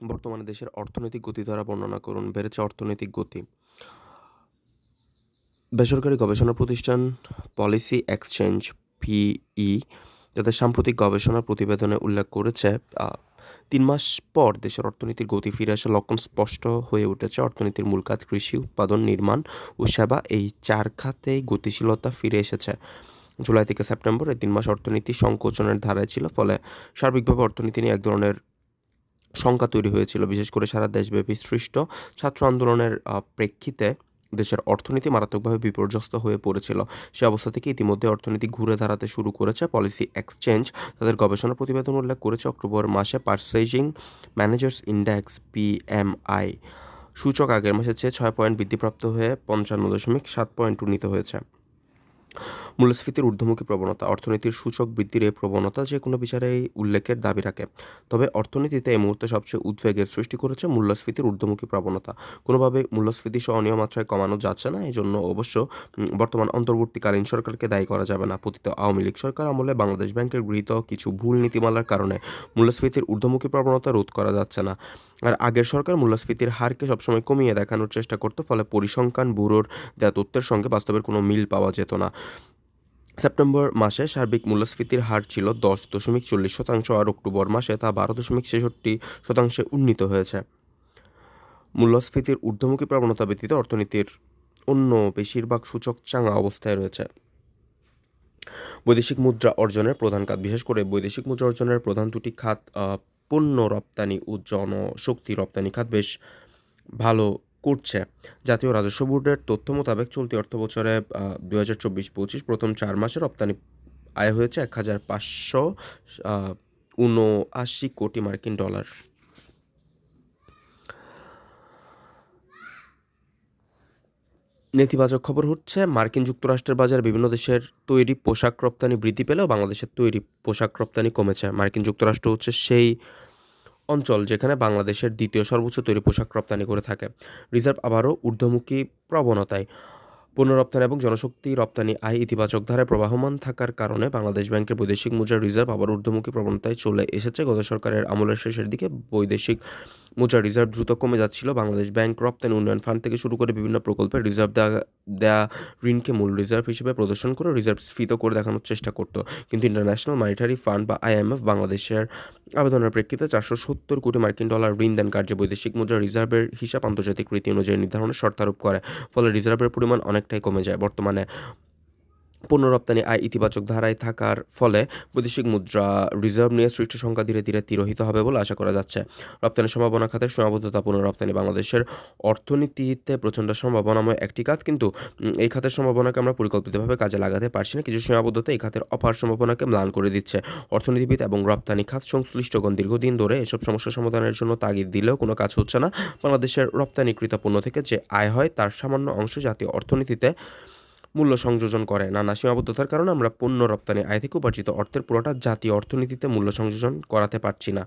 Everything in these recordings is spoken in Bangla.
বর্তমানে দেশের অর্থনৈতিক গতি দ্বারা বর্ণনা করুন, বেড়েছে অর্থনৈতিক গতি। বেসরকারি গবেষণা প্রতিষ্ঠান পলিসি এক্সচেঞ্জ পিই তাদের সাম্প্রতিক গবেষণা প্রতিবেদনে উল্লেখ করেছে তিন মাস পর দেশের অর্থনীতির গতি ফিরে আসা লক্ষণ স্পষ্ট হয়ে উঠেছে। অর্থনীতির মূল খাত কৃষি, উৎপাদন, নির্মাণ ও সেবা এই চার খাতেই গতিশীলতা ফিরে এসেছে। জুলাই থেকে সেপ্টেম্বর এই তিন মাস অর্থনীতি সংকোচনের ধারায় ছিল, ফলে সার্বিকভাবে অর্থনীতি নিয়ে এক ধরনের শঙ্কা তৈরি হয়েছিল, বিশেষ করে সারা দেশব্যাপী সৃষ্ট ছাত্র আন্দোলনের প্রেক্ষিতে দেশের অর্থনীতি মারাত্মকভাবে বিপর্যস্ত হয়ে পড়েছিল। সে অবস্থা থেকে ইতিমধ্যে অর্থনীতি ঘুরে দাঁড়াতে শুরু করেছে পলিসি এক্সচেঞ্জ। তাদের গবেষণা প্রতিবেদন উল্লেখ করেছে, অক্টোবর মাসে পার্সেজিং ম্যানেজার্স ইন্ডেক্স পিএমআই সূচক আগের মাসের চেয়ে ছয় পয়েন্ট বৃদ্ধিপ্রাপ্ত হয়ে পঞ্চান্ন দশমিক সাত পয়েন্ট উন্নীত হয়েছে। মূল্যস্ফীতির ঊর্ধ্বমুখী প্রবণতা, অর্থনীতির সূচক বৃদ্ধির এই প্রবণতা যে কোনো বিচারেই উল্লেখের দাবি রাখে। তবে অর্থনীতিতে এই মুহূর্তে সবচেয়ে উদ্বেগের সৃষ্টি করেছে মূল্যস্ফীতির ঊর্ধ্বমুখী প্রবণতা। কোনোভাবে মূল্যস্ফীতি সহনীয় মাত্রায় কমানো যাচ্ছে না এই জন্য অবশ্য বর্তমান অন্তর্বর্তীকালীন সরকারকে দায়ী করা যাবে না। পতিত আওয়ামী লীগ সরকার আমলে বাংলাদেশ ব্যাংকের গৃহীত কিছু ভুল নীতিমালার কারণে মূল্যস্ফীতির ঊর্ধ্বমুখী প্রবণতা রোধ করা যাচ্ছে না। আর আগের সরকার মূল্যস্ফীতির হারকে সবসময় কমিয়ে দেখানোর চেষ্টা করতো, ফলে পরিসংখ্যান ব্যুরোর দেওয়া তথ্যের সঙ্গে বাস্তবের কোনো মিল পাওয়া যেত না। সেপ্টেম্বর মাসে সার্বিক মূল্যস্ফীতির হার ছিল দশ দশমিক চল্লিশ শতাংশ আর অক্টোবর মাসে তা বারো দশমিক ছেষট্টি শতাংশে উন্নীত হয়েছে। মূল্যস্ফীতির ঊর্ধ্বমুখী প্রবণতা ব্যতীত অর্থনীতির অন্য বেশিরভাগ সূচক চাঙা অবস্থায় রয়েছে। বৈদেশিক মুদ্রা অর্জনের প্রধান খাত, বিশেষ করে বৈদেশিক মুদ্রা অর্জনের প্রধান দুটি খাত পণ্য রপ্তানি ও জনশক্তি রপ্তানি খাত বেশ ভালো করছে। জাতীয় রাজস্ব বোর্ডের তথ্য মোতাবেক চলতি অর্থ বছরে দু হাজার চব্বিশ পঁচিশ প্রথম চার মাসে রপ্তানি আয় হয়েছে এক হাজার পাঁচশো উনআশি কোটি মার্কিন ডলার। নেতিবাচক খবর হচ্ছে, মার্কিন যুক্তরাষ্ট্রের বাজারে বিভিন্ন দেশের তৈরি পোশাক রপ্তানি বৃদ্ধি পেলেও বাংলাদেশের তৈরি পোশাক রপ্তানি কমেছে। মার্কিন যুক্তরাষ্ট্র হচ্ছে সেই অঞ্চল যেখানে বাংলাদেশের দ্বিতীয় সর্বোচ্চ তৈরি পোশাক রপ্তানি করে থাকে। রিজার্ভ আবারও ঊর্ধ্বমুখী প্রবণতায়। পণ্য রপ্তানি এবং জনশক্তি রপ্তানি আয় ইতিবাচক ধারায় প্রবাহমান থাকার কারণে বাংলাদেশ ব্যাংকের বৈদেশিক মুদ্রা রিজার্ভ আবার ঊর্ধ্বমুখী প্রবণতায় চলে এসেছে। গত সরকারের আমলের শেষের দিকে বৈদেশিক মুদ্রা রিজার্ভ দ্রুত কমে যাচ্ছিল। বাংলাদেশ ব্যাংক রপ্তানি উন্নয়ন ফান্ড থেকে শুরু করে বিভিন্ন প্রকল্পে রিজার্ভ দেওয়া দেয়া ঋণকে মূল রিজার্ভ হিসেবে প্রদর্শন করে রিজার্ভ স্ফীত করে দেখানোর চেষ্টা করত। কিন্তু ইন্টারন্যাশনাল মানিটারি ফান্ড বা আইএমএফ বাংলাদেশের আবেদনের প্রেক্ষিতে চারশো সত্তর কোটি মার্কিন ডলার ঋণ দেন কার্যে বৈদেশিক মুদ্রা রিজার্ভের হিসাব আন্তর্জাতিক রীতি অনুযায়ী নির্ধারণের শর্তারোপ করে। ফলে রিজার্ভের পরিমাণ অনেকটাই কমে যায়। বর্তমানে পণ্য রপ্তানি আয় ইতিবাচক ধারায় থাকার ফলে বৈদেশিক মুদ্রা রিজার্ভ নিয়ে সৃষ্ট সংখ্যা ধীরে ধীরে তিরোহিত হবে বলে আশা করা যাচ্ছে। রপ্তানি সম্ভাবনা খাতে সীমাবদ্ধতা রপ্তানি বাংলাদেশের অর্থনীতিতে প্রচণ্ড সম্ভাবনাময় একটি খাত। কিন্তু এই খাতের সম্ভাবনাকে আমরা পরিকল্পিতভাবে কাজে লাগাতে পারছি না। কিছু সীমাবদ্ধতা এই খাতের অপার সম্ভাবনাকে ম্লান করে দিচ্ছে। অর্থনীতিবিদ এবং রপ্তানি খাত সংশ্লিষ্টগণ দীর্ঘদিন ধরে এসব সমস্যা সমাধানের জন্য তাগিদ দিলেও কোনো কাজ হচ্ছে না। বাংলাদেশের রপ্তানিকৃত পণ্য থেকে যে আয় হয় তার সামান্য অংশ জাতীয় অর্থনীতিতে মূল্য সংযোজন করে। নানা সীমাবদ্ধতার কারণে আমরা পণ্য রপ্তানি আয় থেকে উপার্জিত অর্থের পুরোটা জাতীয় অর্থনীতিতে মূল্য সংযোজন করাতে পারছি না।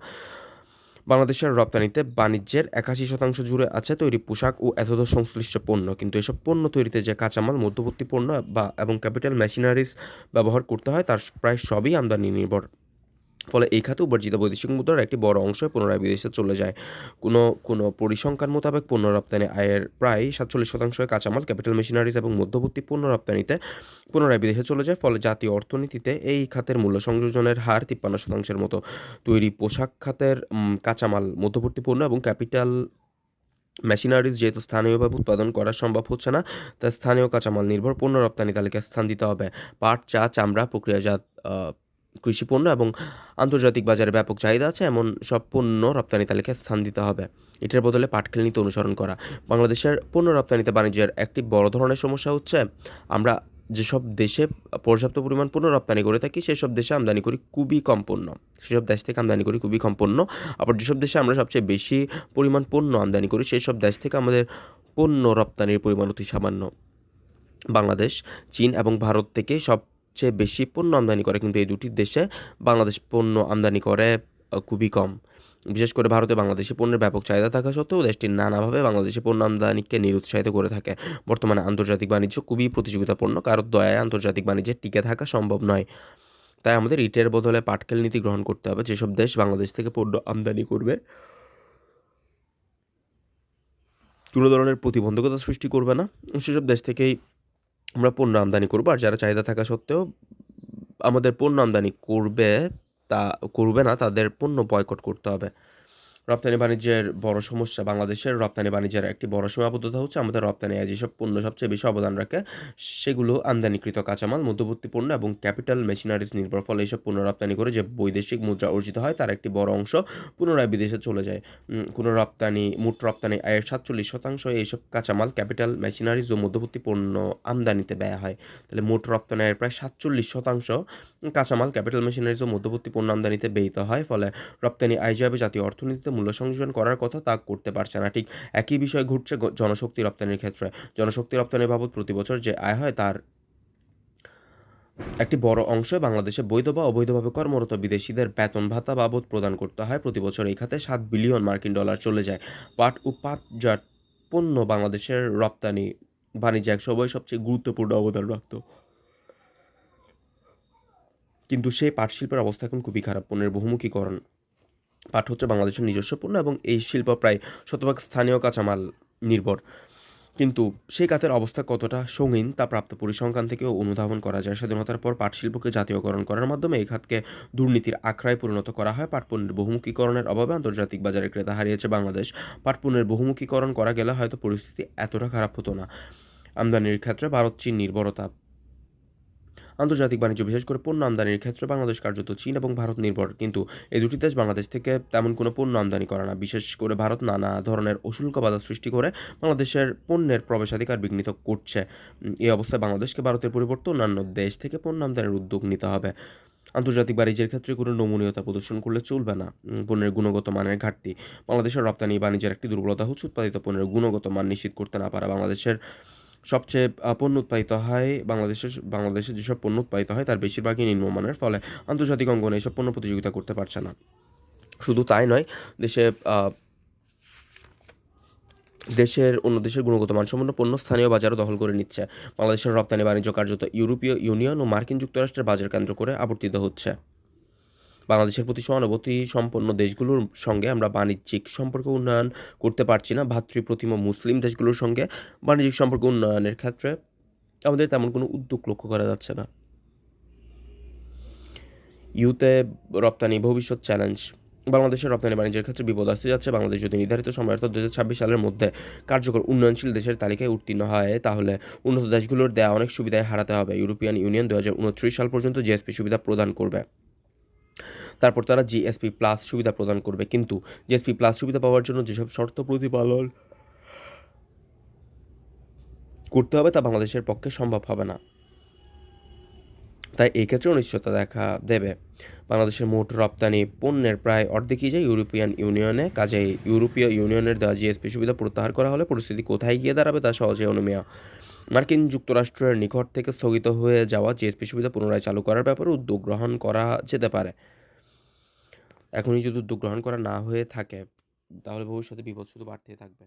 বাংলাদেশের রপ্তানিতে বাণিজ্যের একাশি শতাংশ জুড়ে আছে তৈরি পোশাক ও এতদ সংশ্লিষ্ট পণ্য। কিন্তু এসব পণ্য তৈরিতে যে কাঁচামাল, মধ্যবর্তী পণ্য বা এবং ক্যাপিটাল মেশিনারিজ ব্যবহার করতে হয়, তার প্রায় সবই আমদানি নির্ভর। ফলে এই খাতে উপার্জিত বৈদেশিক মুদ্রার একটি বড় অংশ পুনরায় বিদেশে চলে যায়। কোনো কোনো পরিসংখ্যান মোতাবেক পণ্য রপ্তানি আয়ের প্রায় সাতচল্লিশ শতাংশ কাঁচামাল, ক্যাপিটাল মেশিনারিজ এবং মধ্যবর্তী পণ্য রপ্তানিতে পুনরায় বিদেশে চলে যায়, ফলে জাতীয় অর্থনীতিতে এই খাতের মূল্য সংযোজনের হার তিপ্পান্ন শতাংশের মতো। তৈরি পোশাক খাতের কাঁচামাল, মধ্যবর্তী পণ্য এবং ক্যাপিটাল মেশিনারিজ যেহেতু স্থানীয়ভাবে উৎপাদন করা সম্ভব হচ্ছে না তাই স্থানীয় কাঁচামাল নির্ভর পণ্য রপ্তানি তালিকায় স্থান দিতে হবে। পাট, চা, চামড়া, প্রক্রিয়াজাত কৃষি পণ্য এবং আন্তর্জাতিক বাজারে ব্যাপক চাহিদা আছে। এমন সব পণ্য রপ্তানি তালিকায় স্থান দিতে হবে। এটার বদলে পাটকেল নীতি অনুসরণ করা। বাংলাদেশের পণ্য রপ্তানিতে বাণিজ্যের একটি বড় ধরনের সমস্যা হচ্ছে, আমরা যেসব দেশে পর্যাপ্ত পরিমাণ পণ্য রপ্তানি করে থাকি, সেসব দেশে আমদানি করি খুবই কম পণ্য। সেসব দেশ থেকে আমদানি করি খুবই কম পণ্য। আবার যেসব দেশে আমরা সবচেয়ে বেশি পরিমাণ পণ্য আমদানি করি সেই সব দেশ থেকে আমাদের পণ্য রপ্তানির পরিমাণ অতি সামান্য। বাংলাদেশ, চীন এবং ভারত থেকে সব সবচেয়ে বেশি পণ্য আমদানি করে, কিন্তু এই দুটি দেশে বাংলাদেশ পণ্য আমদানি করে খুবই কম। বিশেষ করে ভারতে বাংলাদেশি পণ্যের ব্যাপক চাহিদা থাকা সত্ত্বেও দেশটি নানাভাবে বাংলাদেশি পণ্য আমদানিকে নিরুৎসাহিত করে থাকে। বর্তমানে আন্তর্জাতিক বাণিজ্য খুবই প্রতিযোগিতাপূর্ণ কারোর দয়ায় আন্তর্জাতিক বাণিজ্যে টিকে থাকা সম্ভব নয়। তাই আমাদের ইটের বদলে পাটকেল নীতি গ্রহণ করতে হবে। যেসব দেশ বাংলাদেশ থেকে পণ্য আমদানি করবে, কোনো ধরনের প্রতিবন্ধকতা সৃষ্টি করবে না, সেসব দেশ থেকেই আমরা পণ্য আমদানি করব, আর যারা চাহিদা থাকা সত্ত্বেও আমাদের পণ্য আমদানি করবে তা, করবে না, তাদের পণ্য বয়কট করতে হবে। রপ্তানি বাণিজ্যের বড় সমস্যা বাংলাদেশের রপ্তানি বাণিজ্যের একটি বড় সীমাবদ্ধতা হচ্ছে আমাদের রপ্তানি আয় যেসব পণ্য সবচেয়ে বেশি অবদান রাখে, সেগুলো আমদানিকৃত কাঁচামাল মধ্যবর্তী পণ্য এবং ক্যাপিটাল মেশিনারিজ নির্ভর ফলে এইসব পণ্য রপ্তানি করে যে বৈদেশিক মুদ্রা অর্জিত হয় তার একটি বড় অংশ পুনরায় বিদেশে চলে যায়। কোনো রপ্তানি, মোট রপ্তানি আয়ের সাতচল্লিশ শতাংশ এইসব কাঁচামাল, ক্যাপিটাল মেশিনারিজ ও মধ্যবর্তী পণ্য আমদানিতে ব্যয় হয়। তাহলে মোট রপ্তানি আয়ের প্রায় সাতচল্লিশ শতাংশ কাঁচামাল, ক্যাপিটাল মেশিনারিজ ও মধ্যবর্তী পণ্য আমদানিতে ব্যয়িত হয়, ফলে রপ্তানি আয় যেভাবে জাতীয় অর্থনীতিতে মূল্য সংযোজন করার কথা তা করতে পারছে না। ঠিক একই বিষয় ঘটছে জনশক্তি রপ্তানির ক্ষেত্রে। জনশক্তি রপ্তানির বাবদ প্রতি বছর যে আয় হয় তার একটি বড় অংশ বাংলাদেশে বৈধ বা অবৈধভাবে কর্মরত বিদেশিদের বেতন ভাতা বাবদ প্রদান করতে হয়। প্রতি বছর এই খাতে সাত বিলিয়ন মার্কিন ডলার চলে যায়। পাট ও পাটজাত পণ্য বাংলাদেশের রপ্তানি বাণিজ্যে এক সময় সবচেয়ে গুরুত্বপূর্ণ অবদান রাখত কিন্তু সেই পাট শিল্পের অবস্থা এখন খুবই খারাপ। পণ্যের বহুমুখীকরণ পাট হচ্ছে বাংলাদেশের নিজস্ব পণ্য এবং এই শিল্প প্রায় শতভাগ স্থানীয় কাঁচামাল নির্ভর। কিন্তু সেই খাতের অবস্থা কতটা সঙ্গীন তা প্রাপ্ত পরিসংখ্যান থেকেও অনুধাবন করা যায়। স্বাধীনতার পর পাট শিল্পকে জাতীয়করণ করার মাধ্যমে এই খাতকে দুর্নীতির আখড়ায় পরিণত করা হয়। পাট পণ্যের বহুমুখীকরণের অভাবে আন্তর্জাতিক বাজারে ক্রেতা হারিয়েছে বাংলাদেশ। পাট পণ্যের বহুমুখীকরণ করা গেলে হয়তো পরিস্থিতি এতটা খারাপ হতো না। আমদানির ক্ষেত্রে ভারত চীন নির্ভরতা আন্তর্জাতিক বাণিজ্য, বিশেষ করে পণ্য আমদানির ক্ষেত্রে বাংলাদেশ কার্যত চীন এবং ভারত নির্ভর। কিন্তু এই দুটি দেশ বাংলাদেশ থেকে তেমন কোনো পণ্য আমদানি করে না। বিশেষ করে ভারত নানা ধরনের অশুল্ক বাধা সৃষ্টি করে বাংলাদেশের পণ্যের প্রবেশাধিকার বিঘ্নিত করছে। এই অবস্থায় বাংলাদেশকে ভারতের পরিবর্তে অন্যান্য দেশ থেকে পণ্য আমদানির উদ্যোগ নিতে হবে। আন্তর্জাতিক বাণিজ্যের ক্ষেত্রে কোনো নমনীয়তা প্রদর্শন করলে চলবে না। পণ্যের গুণগত মানের ঘাটতি। বাংলাদেশের রপ্তানি বাণিজ্যের একটি দুর্বলতা হচ্ছে উৎপাদিত পণ্যের গুণগত মান নিশ্চিত করতে না পারা বাংলাদেশের সবচেয়ে পণ্য উৎপাদিত হয় বাংলাদেশের, বাংলাদেশে যেসব পণ্য উৎপাদিত হয় তার বেশিরভাগই নিম্নমানের। ফলে আন্তর্জাতিক অঙ্গনে এসব পণ্য প্রতিযোগিতা করতে পারছে না। শুধু তাই নয়, দেশে দেশের অন্য দেশের গুণগত মানসম্পন্ন পণ্য স্থানীয় বাজারও দখল করে নিচ্ছে। বাংলাদেশের রপ্তানি বাণিজ্য কার্যত ইউরোপীয় ইউনিয়ন ও মার্কিন যুক্তরাষ্ট্রের বাজার কেন্দ্র করে আবর্তিত হচ্ছে। বাংলাদেশের প্রতি সহানুভূতি সম্পন্ন দেশগুলোর সঙ্গে আমরা বাণিজ্যিক সম্পর্ক উন্নয়ন করতে পারছি না, ভাতৃপ্রতিম মুসলিম দেশগুলোর সঙ্গে বাণিজ্যিক সম্পর্ক উন্নয়নের ক্ষেত্রে আমাদের তেমন কোনো উদ্যোগ লক্ষ্য করা যাচ্ছে না। ইউতে রপ্তানি ভবিষ্যৎ চ্যালেঞ্জ। বাংলাদেশের রপ্তানি বাণিজ্যের ক্ষেত্রে বিপদ আসতে যাচ্ছে। বাংলাদেশ যদি নির্ধারিত সময়, অর্থাৎ দু ছাব্বিশ সালের মধ্যে কার্যকর উন্নয়নশীল দেশের তালিকায় উত্তীর্ণ হয়, তাহলে উন্নত দেশগুলোর দেওয়া অনেক সুবিধায় হারাতে হবে। ইউরোপিয়ান ইউনিয়ন দু হাজার উনত্রিশ সাল পর্যন্ত জিএসপি সুবিধা প্রদান করবে। তারপর তারা জিএসপি প্লাস সুবিধা প্রদান করবে। কিন্তু জিএসপি প্লাস সুবিধা পাওয়ার জন্য যেসব শর্ত প্রতিপালন করতে হবে তা বাংলাদেশের পক্ষে সম্ভব হবে না। তাই এই ক্ষেত্রে অনিশ্চয়তা দেখা দেবে। বাংলাদেশের মোট রপ্তানি পণ্যের প্রায় অর্ধেকই যায় ইউরোপিয়ান ইউনিয়নে কাজে ইউরোপীয় ইউনিয়নের দেওয়া জিএসপি সুবিধা প্রত্যাহার করা হলে পরিস্থিতি কোথায় গিয়ে দাঁড়াবে তা সহজে অনুমেয়। মার্কিন যুক্তরাষ্ট্রের নিকট থেকে স্থগিত হয়ে যাওয়া জিএসপি সুবিধা পুনরায় চালু করার ব্যাপারে উদ্যোগ গ্রহণ করা যেতে পারে। এখনই যদি উদ্যোগ গ্রহণ করা না হয়ে থাকে তাহলে ভবিষ্যতে বিপদ শুধু বাড়তেই থাকবে।